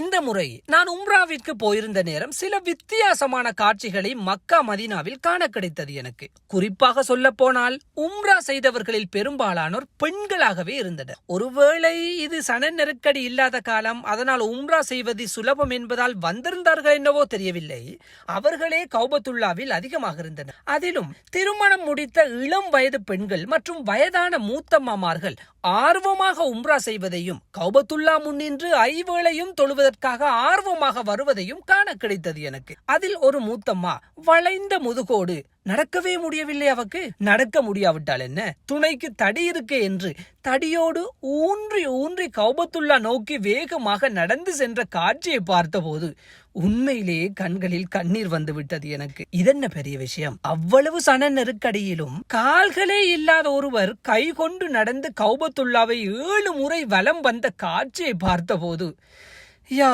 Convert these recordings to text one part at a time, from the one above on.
இந்த முறை நான் உம்ராவிற்கு போயிருந்த நேரம் சில வித்தியாசமான காட்சிகளை மக்கா மதீனாவில் காண கிடைத்தது எனக்கு. குறிப்பாக சொல்ல போனால் உம்ரா செய்தவர்களில் பெரும்பாலானோர் பெண்களாகவே இருந்தனர். ஒருவேளை இது சன நெருக்கடி இல்லாத காலம் அதனால் உம்ரா செய்வது சுலபம் என்பதால் வந்திருந்தார்கள் என்னவோ தெரியவில்லை. அவர்களே கௌபத்துல்லாவில் அதிகமாக இருந்தனர். அதிலும் திருமணம் முடித்த இளம் வயது பெண்கள் மற்றும் வயதான மூத்தம்மாமார்கள் ஆர்வமாக உம்ரா செய்வதையும் கௌபத்துல்லா முன்னின்று ஐவேளையும் தொழுவதற்காக ஆர்வமாக வருவதையும் காண கிடைத்தது எனக்கு. அதில் ஒரு மூத்தம்மா வளைந்த முதுகோடு நடக்கவே முடியவில்லை அவக்கு. நடக்க முடியாவிட்டால் என்ன? துணைக்கு தடி இருக்கு என்று தடியோடு ஊன்றி ஊன்றி கௌபத்துல்லா நோக்கி வேகமாக நடந்து சென்ற காட்சியை பார்த்தபோது உண்மையிலேயே கண்களில் கண்ணீர் வந்து விட்டது எனக்கு. இதென்ன பெரிய விஷயம்? அவ்வளவு சன நெருக்கடியிலும் கால்களே இல்லாத ஒருவர் கை கொண்டு நடந்து கௌபத்துல்லாவை ஏழு முறை வலம் வந்த காட்சியை பார்த்தபோது யா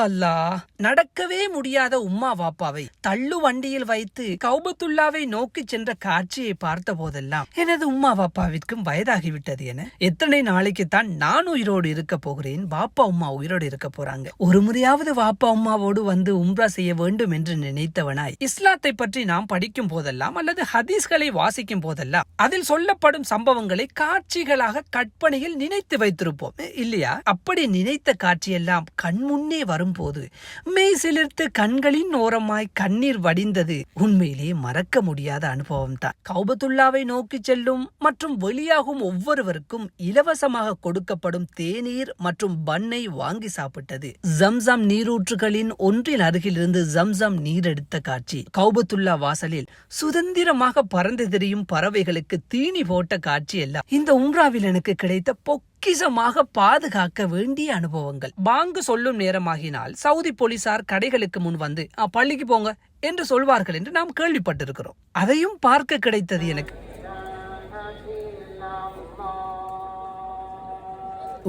நடக்கவே முடியாத உம்மா வாப்பாவை தள்ளு வண்டியில் வைத்து கௌபத்துல்லாவை நோக்கி சென்ற காட்சியை பார்த்த போதெல்லாம் எனது உம்மா வாப்பாவிற்கும் வயதாகிவிட்டது என. எத்தனை நாளைக்கு தான் நான் உயிரோடு இருக்க போகிறேன் வாப்பா உம்மா உயிரோடு இருக்க போறாங்க. ஒரு முறையாவது வாப்பா உம்மாவோடு வந்து உம்ரா செய்ய வேண்டும் என்று நினைத்தவனாய் இஸ்லாத்தை பற்றி நாம் படிக்கும் போதெல்லாம் அல்லது ஹதீஸ்களை வாசிக்கும் போதெல்லாம் அதில் சொல்லப்படும் சம்பவங்களை காட்சிகளாக கற்பனையில் நினைத்து வைத்திருப்போம் இல்லையா? அப்படி நினைத்த காட்சியெல்லாம் கண்முன்னே வரும்போது மெய் சிலிர்த்து கண்களின் ஓரமாய் கண்ணீர் வடிந்தது. உண்மையிலேயே மறக்க முடியாத அனுபவம் தான். கௌபத்துல்லாவை நோக்கி செல்லும் மற்றும் வெளியாகும் ஒவ்வொருவருக்கும் இலவசமாக கொடுக்கப்படும் தேநீர் மற்றும் பண்ணை வாங்கி சாப்பிட்டது. ஜம்சம் நீரூற்றுகளின் ஒன்றின் அருகிலிருந்து ஜம்சம் நீர் எடுத்த காட்சி. கௌபத்துல்லா வாசலில் சுதந்திரமாக பறந்து திரியும் பறவைகளுக்கு தீனி போட்ட காட்சி எல்லாம். இந்த உம்ராவில் எனக்கு கிடைத்த பொக்கிசமாக பாதுகாக்க வேண்டிய அனுபவங்கள். பாங்கு சொல்லும் நேரமாகினால் சவுதி போலீசார் கடைகளுக்கு முன் வந்து பள்ளிக்கு போங்க என்று சொல்வார்கள் என்று நாம் கேள்விப்பட்டிருக்கிறோம். அதையும் பார்க்க கிடைத்தது எனக்கு.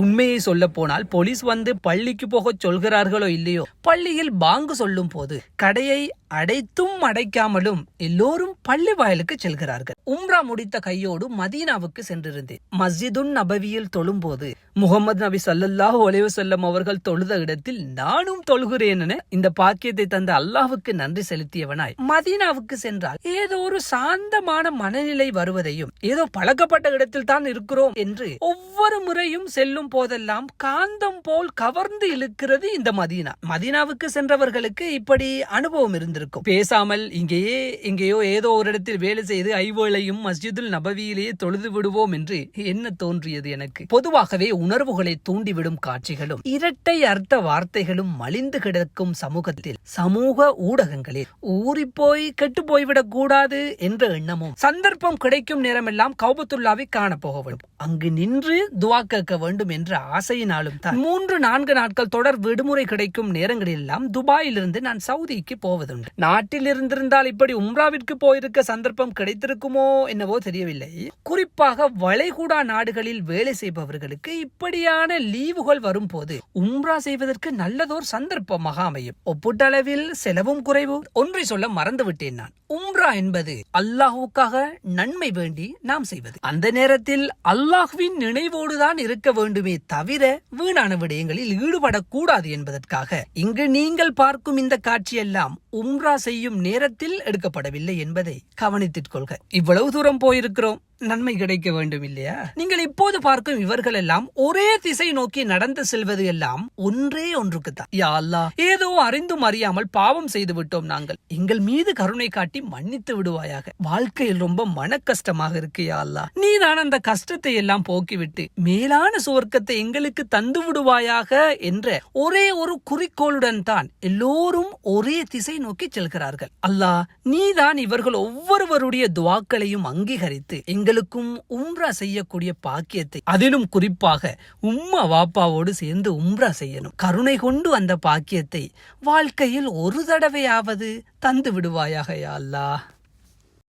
உண்மையை சொல்ல போனால் போலீஸ் வந்து பள்ளிக்கு போக சொல்கிறார்களோ இல்லையோ பள்ளியில் பாங்கு சொல்லும் போது கடையை அடைத்தும் அடைக்காமலும் எல்லோரும் பள்ளி வாயிலுக்கு செல்கிறார்கள். உம்ரா முடித்த கையோடு மதீனாவுக்கு சென்றிருந்தேன். மஸ்ஜிதுன் நபவியில் தொழும்போது முகமது நபி சல்லல்லாஹு ஒலைவு செல்லம் அவர்கள் தொழுத இடத்தில் நானும் தொழுகிறேன் என இந்த பாக்கியத்தை தந்த அல்லாஹுக்கு நன்றி செலுத்தியவனாய். மதீனாவுக்கு சென்றால் ஏதோ ஒரு சாந்தமான மனநிலை வருவதையும் ஏதோ பழக்கப்பட்ட இடத்தில் தான் இருக்கிறோம் என்று ஒவ்வொரு முறையும் செல்லும் போதெல்லாம் காந்தம் போல் கவர்ந்து இழுக்கிறது இந்த மதீனா. மதீனாவுக்கு சென்றவர்களுக்கு இப்படி அனுபவம் இருந்தது இருக்கும். பேசாமல் இங்கேயே எங்கேயோ ஏதோ ஒரு இடத்தில் வேலை செய்து ஐவேளையும் மஸ்ஜிதுல் நபவியிலேயே தொழுது விடுவோம் என்று என்ன தோன்றியது எனக்கு? பொதுவாகவே உணர்வுகளை தூண்டிவிடும் காட்சிகளும் இரட்டை அர்த்த வார்த்தைகளும் மலிந்து கிடக்கும் சமூகத்தில் சமூக ஊடகங்களில் ஊறிப்போய் கெட்டு போய்விடக் கூடாது என்ற எண்ணமும் சந்தர்ப்பம் கிடைக்கும் நேரமெல்லாம் கௌபத்துல்லாவை காணப்போக வேண்டும் அங்கு நின்று துவா கேட்க வேண்டும் என்ற ஆசையினாலும் தான் மூன்று நான்கு நாட்கள் தொடர் விடுமுறை கிடைக்கும் நேரங்களிலெல்லாம் துபாயிலிருந்து நான் சவுதிக்கு போவதுண்டு. நாட்டில் இருந்திருந்தால் இப்படி உம்ராவிற்கு போயிருக்க சந்தர்ப்பம் கிடைத்திருக்குமோ என்னவோ தெரியவில்லை. குறிப்பாக வளைகுடா நாடுகளில் வேலை செய்பவர்களுக்கு இப்படியான லீவுகள் வரும்போது உம்ரா செய்வதற்கு நல்லதோர் சந்தர்ப்பமாக அமையும். ஒப்பீட்டளவில் செலவும் குறைவு. ஒன்றை சொல்ல மறந்துவிட்டேன் நான். உம்ரா என்பது அல்லாஹுக்காக நன்மை வேண்டி நாம் செய்வது. அந்த நேரத்தில் அல்லாஹுவின் நினைவோடுதான் இருக்க வேண்டுமே தவிர வீணான விடயங்களில் ஈடுபடக்கூடாது என்பதற்காக இங்கு நீங்கள் பார்க்கும் இந்த காட்சியெல்லாம் உம்ரா செய்யும் நேரத்தில் எடுக்கப்படவில்லை என்பதை கவனித்துக் கொள்க. இவ்வளவு தூரம் போயிருக்கிறோம். நன்மை கிடைக்க வேண்டும் இல்லையா? நீங்கள் இப்போது பார்க்கும் இவர்கள் எல்லாம் ஒரே திசை நோக்கி நடந்து செல்வது எல்லாம் ஒன்றே ஒன்றுக்குத்தான். யா அல்லாஹ் ஏதோ அறிந்தும் அறியாமல் பாவம் செய்து விட்டோம் நாங்கள். எங்கள் மீது கருணை காட்டி மன்னித்து விடுவாயாக. வாழ்க்கையில் ரொம்ப மன கஷ்டமாக இருக்கு யா நீ தான் அந்த கஷ்டத்தை எல்லாம் போக்கிவிட்டு மேலான சுவர்க்கத்தை எங்களுக்கு தந்து விடுவாயாக என்ற ஒரே ஒரு குறிக்கோளுடன் தான் எல்லோரும் ஒரே திசை நோக்கி செல்கிறார்கள். அல்லாஹ் நீதான் இவர்கள் ஒவ்வொருவருடைய துவாக்களையும் அங்கீகரித்து எங்கள் எங்களுக்கும் உம்ரா செய்யக்கூடிய பாக்கியத்தை அதிலும் குறிப்பாக உம்மா வாப்பாவோடு சேர்ந்து உம்ரா செய்யணும். கருணை கொண்டு அந்த பாக்கியத்தை வாழ்க்கையில் ஒரு தடவையாவது தந்து விடுவாயாக யா அல்லாஹ்.